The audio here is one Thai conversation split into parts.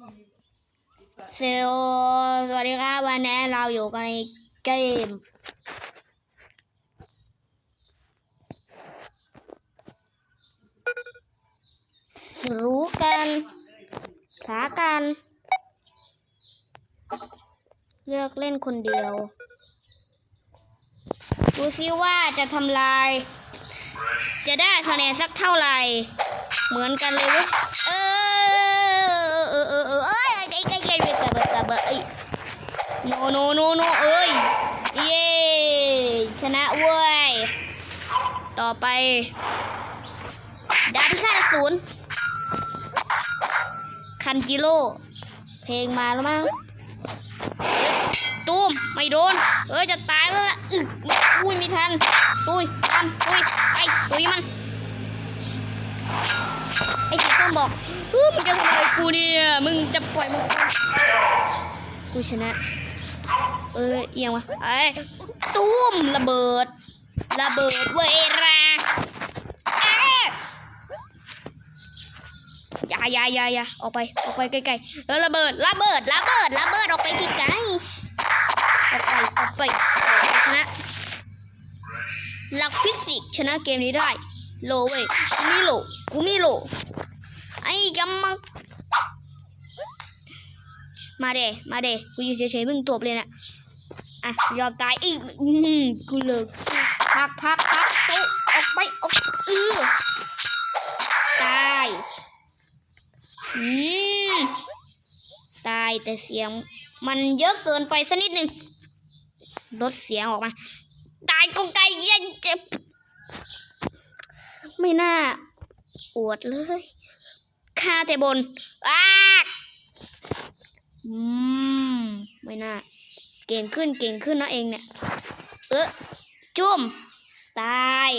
สวัสดีครับวันนี้เราอยู่กันในเกมรู้กันขากัน เลือกเล่นคนเดียว ดูซิว่าจะทำลาย จะได้คะแนนสักเท่าไหร่ เหมือนกันเลยเว้ยเออเออเออเออเอ้ย ไอ้ไอ้ไอ้ไอ้กระเบกระเบเอ้ยโนโนโนโนเอ้ยเย้ชนะเว้ยต่อไปดาบพิฆาตอสูรคันจิโร่เพลงมาแล้วมั้งตูมไม่โดน เอ้ยจะตายแล้วล่ะอึอุ้ยไม่ทันตุยทันตุยไอ้ตุยมัน ไอ้สีส้มบอกเออมึงจะทำอะไรกูเนี่ย มึงจะปล่อยมึงกูชนะ เออเอียงวะไอ้ตูมระเบิด ระเบิดเวลาเอ้ยอย่าอย่าอย่าอย่าออกไปออกไปไกลๆแล้วระเบิดระเบิดระเบิดระเบิดออกไปไกลๆออกไปออกไปชนะหลักฟิสิกส์ชนะเกมนี้ได้ โลเว้ยกูมีโลกูมีโลไอ้ กำมังมาเดมาเดกูยู่เฉยๆมึงตัวเลยนะอะยอมตายอีกกูเลิกพักพักพักเตะออกไปออกเออตายอืมตายแต่เสียง มันเยอะเกินไปสักนิดหนึ่งลดเสียงออกมา ตายกงไก่เย็นเจ็บ ไม่น่า อวดเลย ฆ่าแต่บนอ้าอืม ไม่น่า เก่งขึ้นเก่งขึ้นนะเองเนี่ย เออจุ่ม ตาย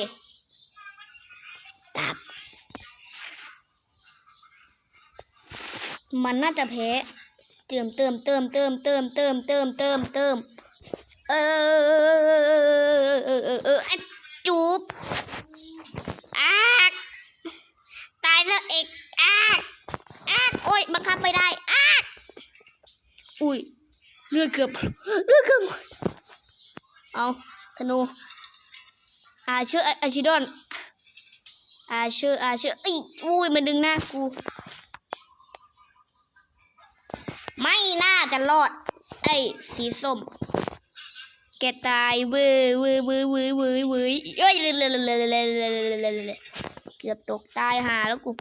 ตับ มันน่าจะแพ้ เติมเติมเติมเติมเติมเติมเติมเติมเติมเออเออเออเอออะจูบ โอ้ยบังคับไม่ได้อากอุ้ยเลือดเกือบเลือดเกือบเอาธนูอาเชื่ออาชิดอนอาเชื่ออาเชื่ออีอุ้ยมันดึงหน้ากู ไม่น่าจะรอด ไอ้สีส้มแกตายเว้ยเว้ยเว้ยเว้ยเว้ยเว้ยเอ้ยเลยเลยเลยเลยเลยเลย เกือบตกตายหาแล้วกู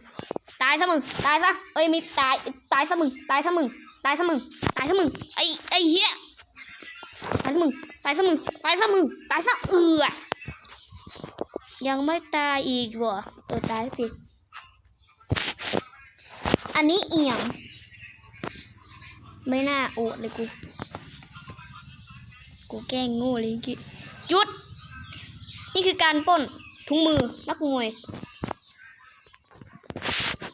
ตายซะมึงตายซะเอ้ยไม่ตายตายซะมึงตายซะมึงตายซะมึงตายซะมึงไอ้ไอ้เหี้ยตายซะมึงตายซะมึงตายซะมึงตายซะเอือยังไม่ตายอีกเหรอเออตายสิอันนี้เอียงไม่น่าโอดเลยกู กูแกล้งโง่เลยกี้ยุด นี่คือการป้นถุงมือนักมวย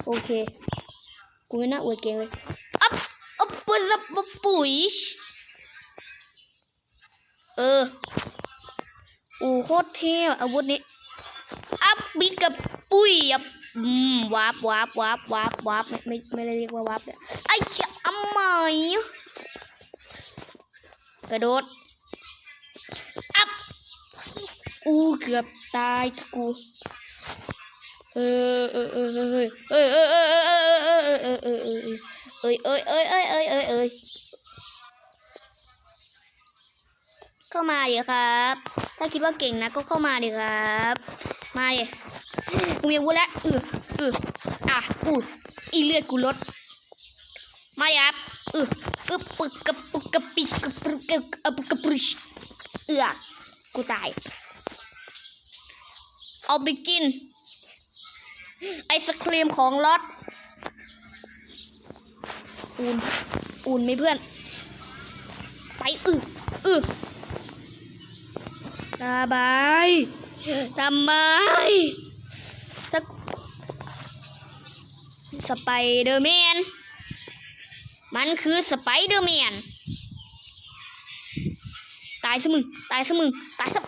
โอเค กูไม่น่าอวดเก่งเลย อัพอัพปุ๊บปุ๊บปุ๋ยเออ โอ้โคตรเท่อาวุธนี้ อัพบิกับปุ้ยอัพอืมวาบวาบวาบวาบวาบไม่ไม่ไม่ได้เรียกว่าวาบเลยไอ้เจ้าอำไมกระโดด อัพอู้เกือบตายกู เออเออเออเออเออเออเออเออเออเออเออเออเออเออเออเออเออเออเออเข้ามาดิครับถ้าคิดว่าเก่งนะก็เข้ามาดิครับมาดิกูมีอาวุธแล้วเออเอออะอู้อีเลือดกูลดมาดิครับเออเออปึกกระปุกกระปิกกระปุกกระปุกกระปุกเอือกูตายเอาไปกิน ไอศครีมของรถอุ่นอุ่นไหมเพื่อน ไปอึอึสบายทำไมสักสไปเดอร์แมน มันคือสไปเดอร์แมน ตายซะมึง ตายซะมึง ตายซะ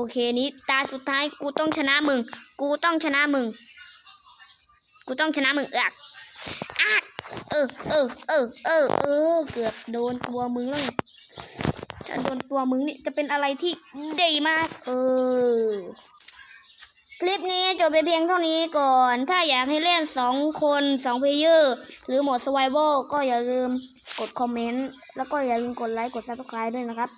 โอเคนี้ตาสุดท้ายกูต้องชนะมึง กูต้องชนะมึง กูต้องชนะมึงเอักอักเออเออเออเออเออเกือบโดนตัวมึงแล้วไงถ้าโดนตัวมึงนี่จะเป็นอะไรที่ดีมาก เออ คลิปนี้จบไปเพียงเท่านี้ก่อน ถ้าอยากให้เล่นสองคนสองเพลเยอร์หรือโหมด Survival ก็อย่าลืมกดคอมเมนต์ แล้วก็อย่าลืมกดไลค์กด Subscribe ด้วยนะครับ